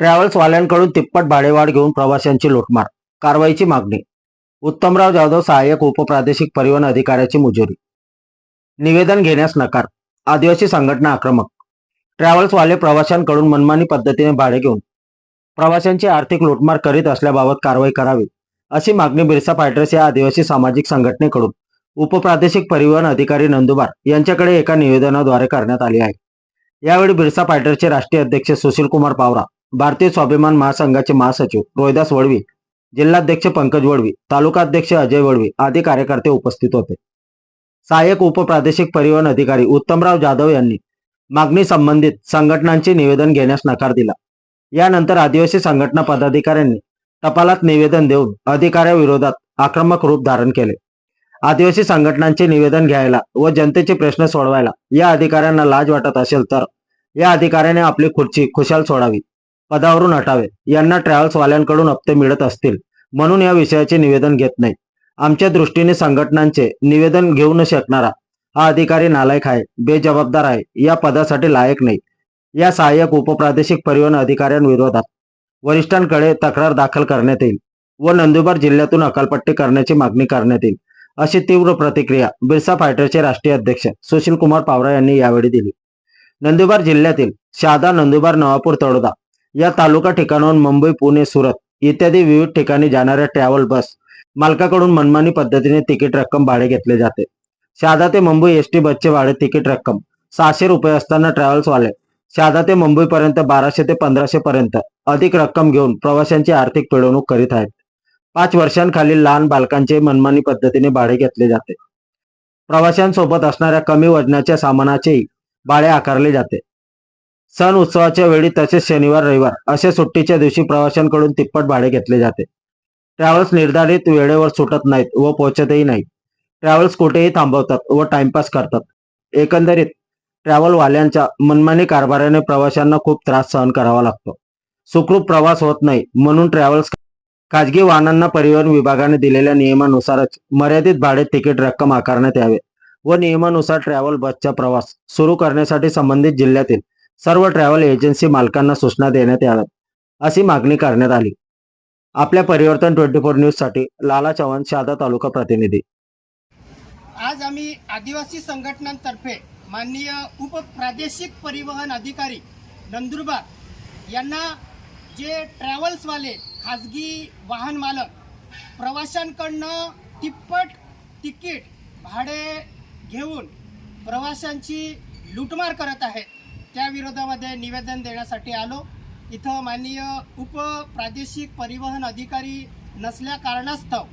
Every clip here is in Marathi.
ट्रॅव्हल्सवाल्यांकडून तिप्पट भाडेवाढ घेऊन प्रवाशांची लुटमार. कारवाईची मागणी. उत्तमराव जाधव सहाय्यक उपप्रादेशिक परिवहन अधिकाऱ्याची मुजुरी. निवेदन घेण्यास नकार. आदिवासी संघटना आक्रमक. ट्रॅव्हल्सवाले प्रवाशांकडून मनमानी पद्धतीने भाडे घेऊन प्रवाशांची आर्थिक लुटमार करीत असल्याबाबत कारवाई करावी अशी मागणी बिरसा फायटर्स या आदिवासी सामाजिक संघटनेकडून उपप्रादेशिक परिवहन अधिकारी नंदुबार यांच्याकडे एका निवेदनाद्वारे करण्यात आली आहे. यावेळी बिरसा फायटर्सचे राष्ट्रीय अध्यक्ष सुशील कुमार पावरा भारतीय स्वाभिमान महासंघाचे महासचिव रोहिदास वडवी जिल्हाध्यक्ष पंकज वडवी तालुकाध्यक्ष अजय वडवी आदी कार्यकर्ते उपस्थित होते. सहाय्यक उपप्रादेशिक परिवहन अधिकारी उत्तमराव जाधव यांनी मागणी संबंधित संघटनांचे निवेदन घेण्यास नकार दिला. यानंतर आदिवासी संघटना पदाधिकाऱ्यांनी टपालात निवेदन देऊन अधिकाऱ्याविरोधात आक्रमक रूप धारण केले. आदिवासी संघटनांचे निवेदन घ्यायला व जनतेचे प्रश्न सोडवायला या अधिकाऱ्यांना लाज वाटत असेल तर या अधिकाऱ्याने आपली खुर्ची खुशाल सोडावी. पदावरून हटावे. यांना ट्रॅव्हल्सवाल्यांकडून हप्ते मिळत असतील. म्हणून या विषयाचे निवेदन घेत नाही. आमच्या दृष्टीने संघटनांचे निवेदन घेऊ न शकणारा हा अधिकारी नालायक आहे बेजबाबदार आहे या पदासाठी लायक नाही. या सहाय्यक उपप्रादेशिक परिवहन अधिकाऱ्यांविरोधात वरिष्ठांकडे तक्रार दाखल करण्यात येईल व नंदुरबार जिल्ह्यातून अकालपट्टी करण्याची मागणी करण्यात येईल अशी तीव्र प्रतिक्रिया बिरसा फायटरचे राष्ट्रीय अध्यक्ष सुशील कुमार पावरा यांनी यावेळी दिली. नंदुरबार जिल्ह्यातील शहादा नंदुरबार नवापूर तळोदा या तालुका ठिकाणाहून मुंबई पुणे सुरत इत्यादी विविध ठिकाणी जाणाऱ्या ट्रॅव्हल बस मालकाकडून मनमानी पद्धतीने तिकीट रक्कम भाडे घेतले जाते. शहादा ते मुंबई एस टी बसचे भाडे तिकीट रक्कम सहाशे रुपये असताना ट्रॅव्हल्सवाले शहादा ते मुंबईपर्यंत बाराशे ते पंधराशे पर्यंत अधिक रक्कम घेऊन प्रवाशांची आर्थिक पिळवणूक करीत आहेत. पाच वर्षांखालील लहान बालकांचे मनमानी पद्धतीने भाडे घेतले जाते. प्रवाशांसोबत असणाऱ्या कमी वजनाच्या सामानाचेही भाडे आकारले जाते. सण उत्सवाच्या वेळी तसेच शनिवार रविवार अशा सुट्टीच्या दिवशी प्रवाशांकडून तिप्पट भाडे घेतले जाते. ट्रॅव्हल्स निर्धारित वेळेवर सुटत नाहीत व पोहोचतही नाहीत. ट्रॅव्हल्स कुठेही थांबवतात व टाइमपास करतात. एकंदरीत ट्रॅव्हलवाल्यांच्या मनमानी कारभाराने प्रवाशांना खूप त्रास सहन करावा लागतो. सुखरूप प्रवास होत नाही म्हणून ट्रॅव्हल्स खाजगी वाहनांना परिवहन विभागाने दिलेल्या नियमानुसारच मर्यादित भाडे तिकीट रक्कम आकारण्यात यावे व नियमानुसार ट्रॅव्हल बसचा प्रवास सुरू करण्यासाठी संबंधित जिल्ह्यातील सर्व ट्रॅव्हल एजन्सी मालकांना सूचना देण्यात याव्यात अशी मागणी करण्यात आली. आपल्या परिवर्तन ट्वेंटी फोर न्यूजसाठी लाला चव्हाण शहादा तालुका प्रतिनिधी. आज आम्ही आदिवासी संघटनांतर्फे माननीय उपप्रादेशिक परिवहन अधिकारी नंदुरबार यांना जे ट्रॅव्हल्सवाले खाजगी वाहन मालक प्रवाशांकडनं तिप्पट तिकीट भाडे घेऊन प्रवाशांची लुटमार करत आहेत त्या विरोधामध्ये निवेदन देण्यासाठी आलो. इथं माननीय उपप्रादेशिक परिवहन अधिकारी नसल्या कारणास्तव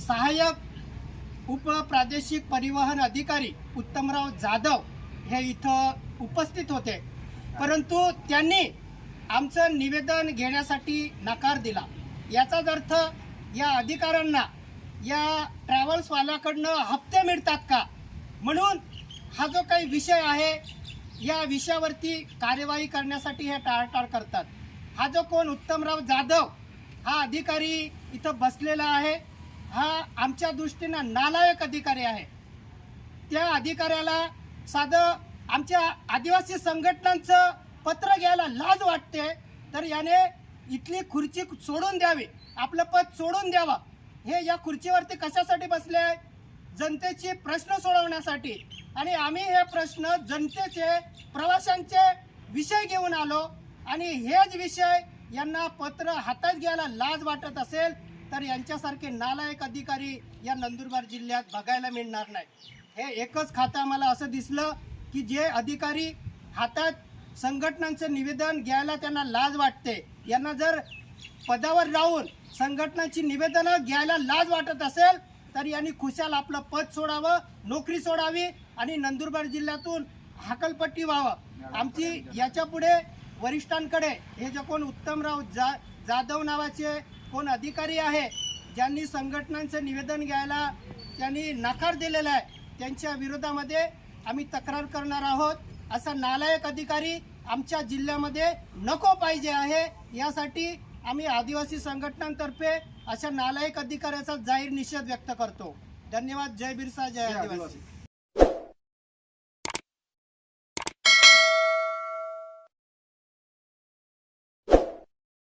सहाय्यक उपप्रादेशिक परिवहन अधिकारी उत्तमराव जाधव हे इथं उपस्थित होते. परंतु त्यांनी आमचं निवेदन घेण्यासाठी नकार दिला. याचाच अर्थ या अधिकाऱ्यांना या ट्रॅव्हल्सवाल्याकडनं हप्ते मिळतात का? म्हणून हा जो काही विषय आहे या विषयावरती कार्यवाही करण्यासाठी हे टाळटाळ करतात. हा जो कोण उत्तमराव जाधव हा अधिकारी इथं बसलेला आहे हा आमच्या दृष्टीनं नालायक अधिकारी आहे. त्या अधिकाऱ्याला साधं आमच्या आदिवासी संघटनांचं पत्र घ्यायला लाज वाटते तर याने इथली खुर्ची सोडून द्यावी आपलं पद सोडून द्यावं. हे या खुर्चीवरती कशासाठी बसले आहे? जनतेचे प्रश्न सोडवण्यासाठी. आणि आम्ही हे प्रश्न जनतेचे प्रवाशांचे विषय घेऊन आलो. आणि हेच विषय यांना पत्र हातात घ्यायला लाज वाटत असेल तर यांच्यासारखे नालायक अधिकारी या नंदुरबार जिल्ह्यात बघायला मिळणार नाही. हे एकच खातं आम्हाला असं दिसलं की जे अधिकारी हातात संघटनांचं निवेदन घ्यायला त्यांना लाज वाटते. यांना जर पदावर राहून संघटनांची निवेदनं घ्यायला लाज वाटत असेल तर यांनी खुशाल आपलं पद सोडावं नोकरी सोडावी आणि नंदुरबार जिल्ह्यातून हाकलपट्टी व्हावं. आमची याच्यापुढे वरिष्ठांकडे हे जे कोण उत्तमराव जा जाधव नावाचे कोण अधिकारी आहे ज्यांनी संघटनांचं निवेदन घ्यायला त्यांनी नकार दिलेला आहे त्यांच्या विरोधामध्ये आम्ही तक्रार करणार आहोत. असा नालायक अधिकारी आमच्या जिल्ह्यामध्ये नको पाहिजे आहे यासाठी आम्ही आदिवासी संघटनांतर्फे अशा नालायक अधिकाऱ्याचा जाहीर निषेध व्यक्त करतो. धन्यवाद. जय बिरसा जय आदिवासी.